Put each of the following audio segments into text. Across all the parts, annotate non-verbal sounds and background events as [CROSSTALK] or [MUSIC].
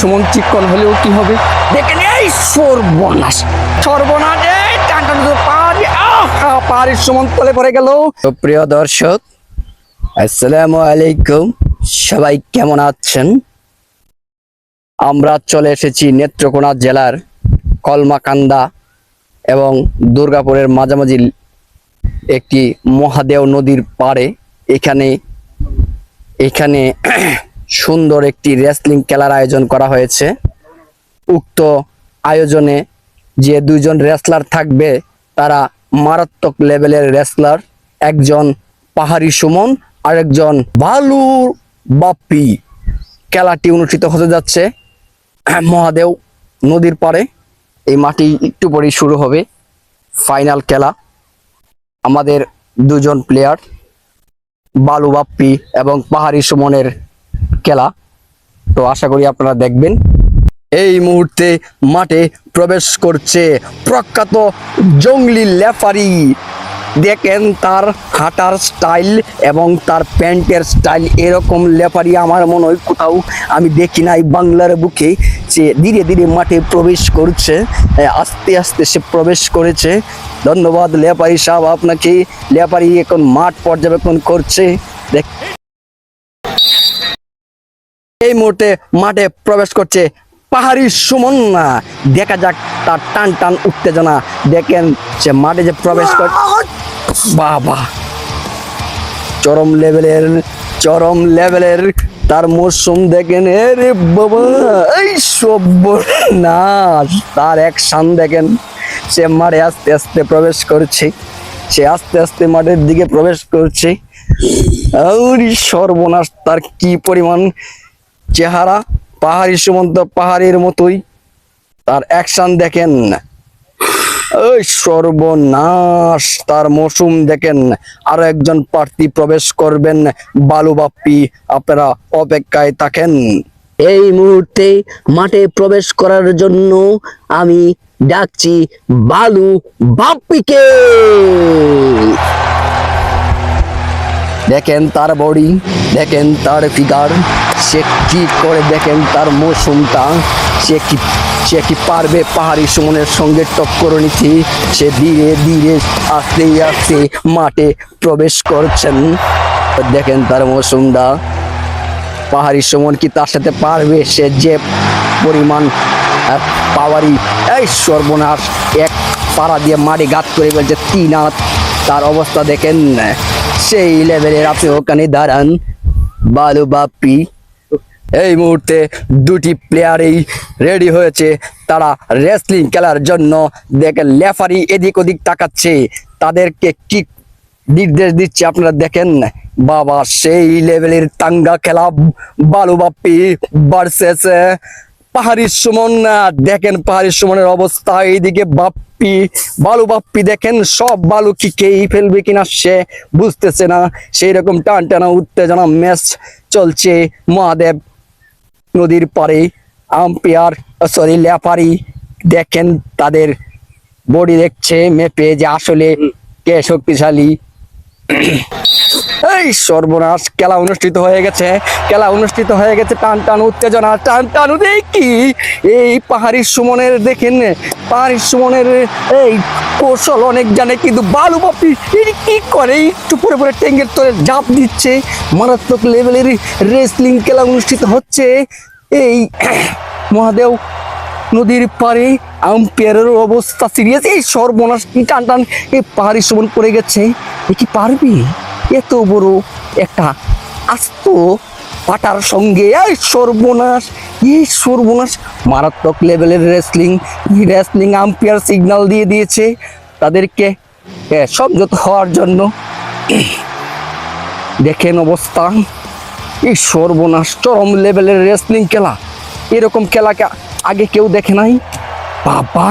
সুমন চিকন হলেও কি হবে? দেখেন এই সর্বনাশ। সর্বনাশ পাহাড়ি পাহাড়ির সুমন পড়ে গেল। প্রিয় দর্শক, আসসালামু আলাইকুম। সবাই কেমন আছেন? আমরা চলে এসেছি নেত্রকোনা জেলার কলমাকান্দা এবং দুর্গাপুরের মাঝামাঝি একটি মহাদেও নদীর পাড়ে। এখানে এখানে সুন্দর একটি রেসলিং খেলার আয়োজন করা হয়েছে। উক্ত আয়োজনে যে দুইজন রেসলার থাকবে, তারা মারাত্মক লেভেলের রেসলার একজন পাহাড়ি সুমন আর একজন বালু বাপ্পি। খেলাটি অনুষ্ঠিত হতে যাচ্ছে মহাদেও নদীর পাড়ে। এই মাটি একটু পরেই শুরু হবে ফাইনাল খেলা। আমাদের দুজন প্লেয়ার বালু বাপ্পি এবং পাহাড়ি সুমনের খেলা তো আশা করি আপনারা দেখবেন। এই মুহূর্তে মাঠে প্রবেশ করছে প্রখ্যাত জঙ্গলি লেফারি। দেখেন তার হাঁটার স্টাইল এবং তার প্যান্টের স্টাইল এরকম লেফারি আমার মনে হয় কোথাও আমি দেখি নাই বাংলার বুকে যে ধীরে ধীরে মাঠে প্রবেশ করছে। আস্তে আস্তে সে প্রবেশ করেছে। ধন্যবাদ লেপারি সাহেব, আপনাকে লেপারি এখন মাঠ পর্যবেক্ষণ করছে। দেখ এই মুহূর্তে মাঠে প্রবেশ করছে পাহাড়ি সুমন না দেখা যাক তার টান টান উত্তেজনা। দেখেন সে মাঠে যে প্রবেশ কর বাবা। চরম লেভেলের চরম লেভেলের তার মরশুম দেখেন রে বাবা, এই সর্বনাশ। তার অ্যাকশন দেখেন, সে মাঠে আস্তে আস্তে প্রবেশ করছে। সে আস্তে আস্তে মাঠের দিকে প্রবেশ করছে। সর্বনাশ, তার কি পরিমাণ চেহারা, পাহাড়ি সুমন্ত পাহাড়ের মতোই। তার অ্যাকশন দেখেন। ওই সর্বনাশ, তার মৌসুম দেখেন। আরও একজন প্রার্থী প্রবেশ করবেন। বালু বাপ্পি, আপনারা অপেক্ষায় থাকেন। এই মুহূর্তে মাঠে প্রবেশ করার জন্য আমি ডাকছি বালু বাপ্পিকে। দেখেন তার বডি, দেখেন তার ফিগার সে কি করে দেখেন তার মৌসুমটা? সে কি সে কি পারবে পাহাড়ি সুমনের সঙ্গে টক্কর নিতে? সে ধীরে ধীরে আস্তে আস্তে মাঠে প্রবেশ করছেন। দেখেন তার মৌসুমটা। পাহাড়ি সুমন কি তার সাথে পারবে? সে যে পরিমাণ পাওয়ারি এই সর্বনাশ, এক পাড়া দিয়ে মাটি গাত করে ফেলছে তিন তার অবস্থা দেখেন সেই লেভেলের আপনি ওখানে দাঁড়ান বালু বাপ্পি। এই মুহূর্তে দুটি প্লেয়ারই রেডি হয়েছে। তারা রেসলিং খেলার জন্য দেখেন লেফারি এদিক ওদিক তাকাচ্ছে। তাদেরকে কি নির্দেশ দিচ্ছে আপনারা দেখেন? বাবা, সেই লেভেলের তাঙ্গা খেলা, বালু বাপ্পি ভার্সেস পাহাড়ি সুমন আহ, দেখেন পাহাড়ি সুমনের অবস্থা এইদিকে বাপ্পি বালু বাপ্পি দেখেন সব বালু কি কেই ফেলবে কিনা সে বুঝতেছে না। সেই রকম টান টানা উত্তেজনা ম্যাচ চলছে মহাদেব নদীর পারে আম্পায়ার সরি লেপারি দেখেন তাদের বডি দেখছে মেপে যে আসলে কে শক্তিশালী। এই সর্বনাশ, খেলা অনুষ্ঠিত হয়ে গেছে, খেলা অনুষ্ঠিত হয়ে গেছে, টান টান উত্তেজনা, টান টান কি এই পাহাড়ি সুমনের দেখেন, পাহাড়ি সুমনের এই কৌশল অনেক জানে, কিন্তু বালু বাপি কি করে? একটু পরে পরে ট্যাঙ্গের তলে ঝাঁপ দিচ্ছে। মারাত্মক লেভেলের রেসলিং খেলা অনুষ্ঠিত হচ্ছে। এই [CLEARS THROAT] মহাদেব নদীর পারে আম্পায়ারের অবস্থা সিরিয়াস এই সর্বনাশ টান টান এই পাহাড়ি সুমন পড়ে গেছে। এ কি পারবে? এত বড় একটা আস্ত পাটার সঙ্গে, এই সর্বনাশ এই সর্বনাশ। মারাত্মক লেভেলের রেসলিং রেসলিং আম্পায়ার সিগন্যাল দিয়ে দিয়েছে তাদেরকে। সংযত হওয়ার জন্য। দেখেন অবস্থা। এই সর্বনাশ, চরম লেভেলের রেসলিং খেলা। এরকম খেলাকে আগে কেউ দেখে নাই। বাবা।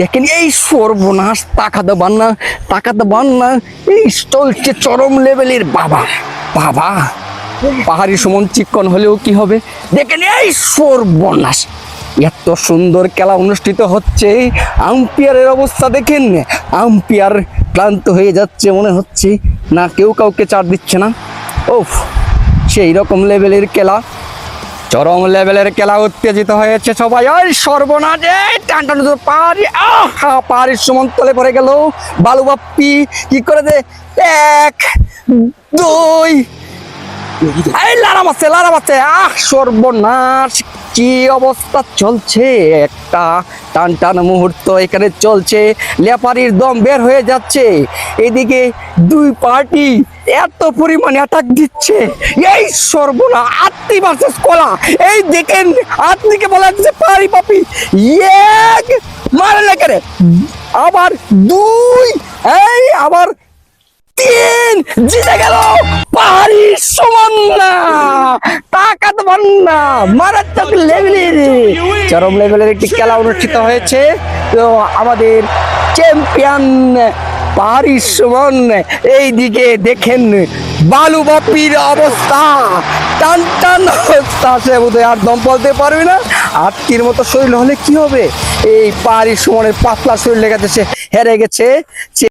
দেখেন, এই সর্বনাশ তাকাতে পান না, তাকাতে পান না। এই চলছে চরম লেভেলের বাবা বাবা। পাহাড়ি সমান চিকন হলেও কি হবে? দেখেন, এই সর্বনাশ। এত সুন্দর খেলা অনুষ্ঠিত হচ্ছে। আম্পায়ারের অবস্থা দেখেন, আম্পায়ার ক্লান্ত হয়ে যাচ্ছে, মনে হচ্ছে না কেউ কাউকে চার দিচ্ছে না। ওফ সেই রকম লেভেলের খেলা। চরম লেভেলের খেলা উত্তেজিত হয়েছে সবাই। ওই সর্বনাশ টান টান পাহাড়ি, আহা, পাহাড়ির সুমন তলে পড়ে গেল। বালু বাপ্পি, কি করে দে এক, দুই। এই লারা মারছে লারা মারছে আহ, সর্বনাশ। কি অবস্থা চলছে? একটা টান টান মুহূর্ত এখানে চলছে। লেপারির দম বের হয়ে যাচ্ছে। এদিকে দুই পার্টি এত পরিমাণে অ্যাটাক দিচ্ছে। এই সর্বনা আত্মি ভার্সেস কলা। এই দেখেন, আত্মিকে বলা যাচ্ছে পারি পাপি। এক মারে লেখে আবার দুই, এই আবার জিতে গেল পাহাড়ি সমান না তাকাত মারাত্মক লেভেলের, চরম লেভেলের একটি খেলা অনুষ্ঠিত হয়েছে। তো আমাদের চ্যাম্পিয়ন পাহাড়ি সমান, এই দিকে দেখেন বালু বাপির অবস্থা। টান টান, অবস্থা সে বোধহয়, আর দম বলতে পারবে না। আটটির মতো শরীর হলে কি হবে? এই পাহাড়ি সমানের পাতলা শরীর লেগেছে সে হেরে গেছে।